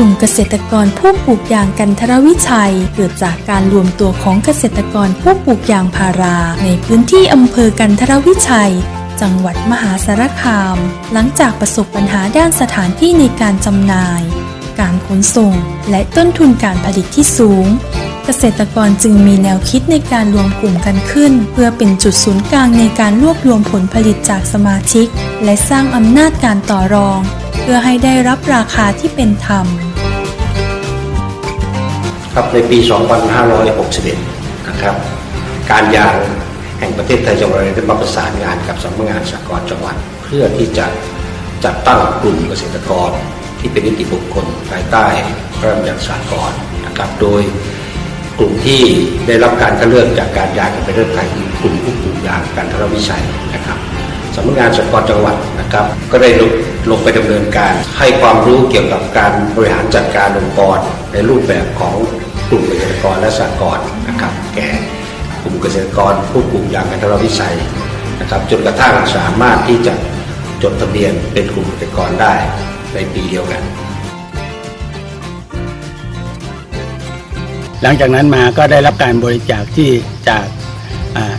ลุ่มเกษตรกรผู้ปลูกยางกันทรวิชัย เกิดจากการรวมตัวของเกษตรกรผู้ปลูกยางพารา ในพื้นที่อำเภอกันทรวิชัย จังหวัดมหาสารคาม หลังจากประสบปัญหาด้านสถานที่ในการจำหน่าย การขนส่ง และต้นทุนการผลิตที่สูง เกษตรกรจึงมีแนวคิดในการรวมกลุ่มกันขึ้น เพื่อเป็นจุดศูนย์กลางในการรวบรวมผลผลิตจากสมาชิก และสร้างอำนาจการต่อรองเพื่อให้ได้รับราคาที่เป็นธรรม ครับในปี 2561 นะครับ การยางแห่งประเทศไทยจังหวัดได้มาประสานงานกับสำนักงานสหกรณ์จังหวัด เพื่อที่จะจัดตั้งกลุ่มเกษตรกร ที่เป็นนิติบุคคลภายใต้พระราชบัญญัติสหกรณ์นะครับโดยกลุ่มที่ได้รับการคัดเลือกจากการยางแห่งประเทศไทยคือกลุ่มผู้ปลูกยางการทรวิชัยนะครับ สำนักงานสหกรณ์จังหวัดนะครับ ก็ได้ลงลงไปดำเนินการ ให้ความรู้เกี่ยวกับการบริหารจัดการองค์กร ในรูปแบบของกลุ่มเกษตรกรและสหกรณ์นะครับ แก่กลุ่มเกษตรกรผู้ปลูกยางกันทรวิชัยนะครับจนกระทั่งสามารถที่จะจดทะเบียนเป็นกลุ่มเกษตรกรได้ในปีเดียวกัน หลังจากนั้นมาก็ได้รับการบริจาคที่จาก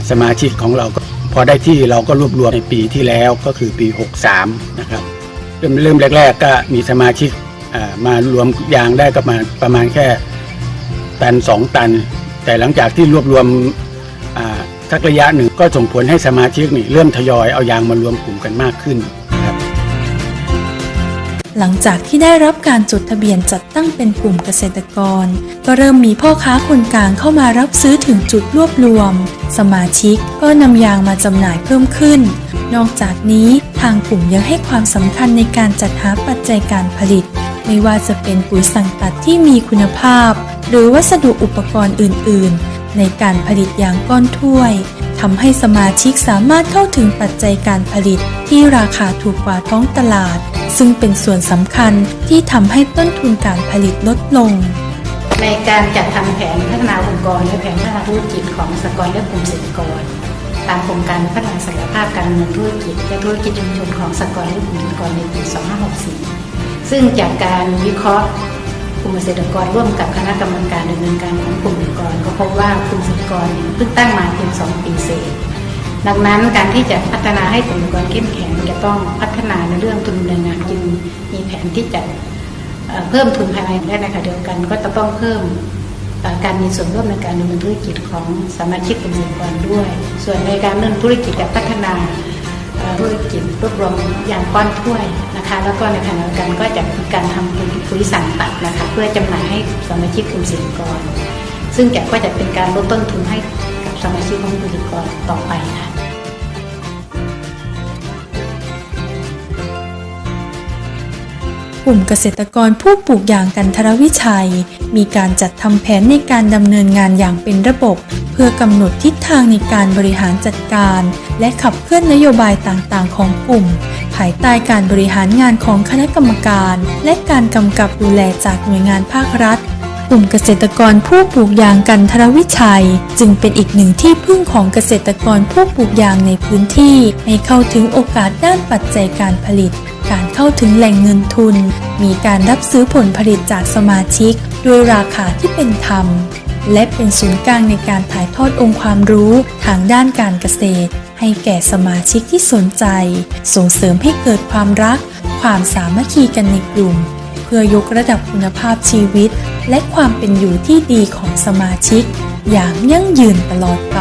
สมาชิกของเราก็ พอได้ที่เราก็รวบรวมในปีที่แล้วก็คือปี 63 นะครับเริ่มเริ่มแรก ๆ ก็มีสมาชิกมารวมยางได้ก็มาประมาณแค่ตัน 2 ตัน แต่หลังจากที่รวบรวมสักระยะหนึ่งก็ส่งผลให้สมาชิกนี่เริ่มทยอยเอายางมารวมกลุ่มกันมากขึ้น หลังจากที่ได้รับการจดทะเบียนจัดตั้งเป็นกลุ่มเกษตรกร ก็เริ่มมีพ่อค้าคนกลางเข้ามารับซื้อถึงจุดรวบรวม สมาชิกก็นำยางมาจำหน่ายเพิ่มขึ้น นอกจากนี้ทางกลุ่มยังให้ความสำคัญในการจัดหาปัจจัยการผลิต ไม่ว่าจะเป็นปุ๋ยสั่งตัดที่มีคุณภาพ หรือวัสดุอุปกรณ์อื่น ๆ ในการผลิตยางก้อนถ้วย ทำให้สมาชิกสามารถเข้าถึงปัจจัยการผลิตที่ราคาถูกกว่าท้องตลาด ซึ่งเป็นส่วนสำคัญที่ทำให้ต้นทุนการผลิตลดลง ในการจัดทำแผนพัฒนาองค์กรและแผนพัฒนาธุรกิจของสกรณ์และกลุ่มเกษตรกรตามโครงการพัฒนาศักยภาพการเนินธุรกิจและธุรกิจชุมชนของสกรณ์และกลุ่มเกษตรกรในปี 2564 ซึ่งจากการวิเคราะห์ กลุ่มเกษตรกรร่วมกับคณะกรรมการดำเนินการของกลุ่มเกษตรกร ก็พบว่ากลุ่มเกษตรกรเพิ่งตั้งมาเพียง2ปีเศษดังนั้นการที่จะพัฒนาให้กลุ่มเกษตรกรเข้มแข็งจะต้องพัฒนาในเรื่องทุนดำเนินงานจึงมีแผนที่จะเพิ่มทุนภายในและในขณะเดียวกัน ก็จะต้องเพิ่มการมีส่วนร่วมในการดำเนินธุรกิจของสมาชิกกลุ่มเกษตรกรด้วย ส่วนในการดำเนินธุรกิจและพัฒนา ธุรกิจรวบรวมยางก้อนถ้วยนะคะ แล้วก็ในขณะเดียวกันก็จะมีการทำปุ๋ยปุ๋ยสั่งตัดนะคะ เพื่อจำหน่ายให้สมาชิกกลุ่มเกษตรกร ซึ่งจะก็จะเป็นการลดต้นทุนให้กับสมาชิกของกลุ่มเกษตรกรต่อไปค่ะ กลุ่มเกษตรกรผู้ปลูกยางกันทรวิชัย มีการจัดทำแผนในการดำเนินงานอย่างเป็นระบบ เพื่อกำหนดทิศทางในการบริหารจัดการ และขับเคลื่อนนโยบายต่างๆ ของกลุ่ม ภายใต้การบริหารงานของคณะกรรมการ และการกำกับดูแลจากหน่วยงานภาครัฐกลุ่มเกษตรกรผู้ปลูกยางกันทรวิชัย จึงเป็นอีกหนึ่งที่พึ่งของเกษตรกรผู้ปลูกยางในพื้นที่ ให้เข้าถึงโอกาสด้านปัจจัยการผลิต การเข้าถึงแหล่งเงินทุน มีการรับซื้อผลผลิตจากสมาชิก ด้วยราคาที่เป็นธรรม และเป็นศูนย์กลางในการถ่ายทอดองค์ความรู้ทางด้านการเกษตร ให้แก่สมาชิกที่สนใจ ส่งเสริมให้เกิดความรัก ความสามัคคีกันในกลุ่ม เพื่อยกระดับคุณภาพชีวิต และความเป็นอยู่ที่ดีของสมาชิก อย่างยั่งยืนตลอดไป